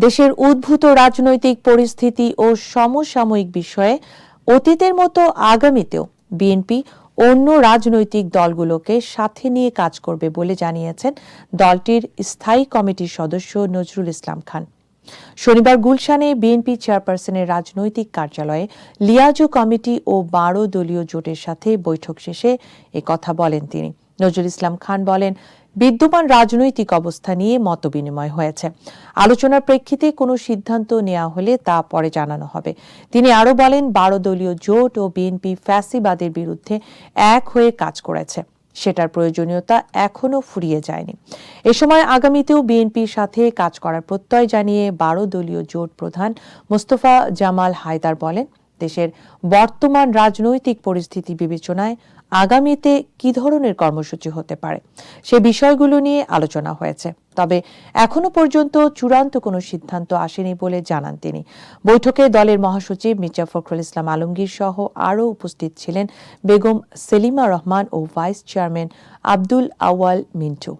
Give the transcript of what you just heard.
দেশের উদ্ভূত রাজনৈতিক পরিস্থিতি ও সমসাময়িক বিষয়ে অতীতের মতো আগামীতেও বিএনপি অন্য রাজনৈতিক দলগুলোকে সাথে নিয়ে কাজ করবে বলে জানিয়েছেন দলটির স্থায়ী কমিটির সদস্য নজরুল ইসলাম খান। শনিবার গুলশানে বিএনপি চেয়ারপারসনের রাজনৈতিক কার্যালয়ে লিয়াজু কমিটি ও বারো দলীয় জোটের সাথে বৈঠক শেষে কথা বলেন তিনি। নজরুল ইসলাম খান বলেন বিদ্যমান রাজনৈতিক অবস্থা নিয়ে মতবিনিময় হয়েছে। আলোচনার প্রেক্ষিতে কোনো সিদ্ধান্ত নেওয়া হলে তা পরে জানানো হবে। তিনি আরও বলেন, বারো দলীয় জোট ও বিএনপি ফ্যাসিবাদের বিরুদ্ধে এক হয়ে কাজ করেছে। সেটার প্রয়োজনীয়তা এখনও ফুরিয়ে যায়নি। এ সময় আগামীতেও বিএনপির সাথে কাজ করার প্রত্যয় জানিয়ে বারো দলীয় জোট প্রধান মোস্তফা জামাল হায়দার বলেন দেশের বর্তমান রাজনৈতিক পরিস্থিতি বিবেচনায় আগামীতে কি ধরনের কর্মসূচি হতে পারে? সে বিষয়গুলো নিয়ে আলোচনা হয়েছে। তবে এখনও পর্যন্ত চূড়ান্ত কোনো সিদ্ধান্ত আসেনি বলে জানান তিনি। বৈঠকে দলের মহাসচিব মির্জা ফখরুল ইসলাম আলমগীর সহ আরও উপস্থিত ছিলেন বেগম সেলিমা রহমান ও ভাইস চেয়ারম্যান আব্দুল আওয়াল মিন্টু।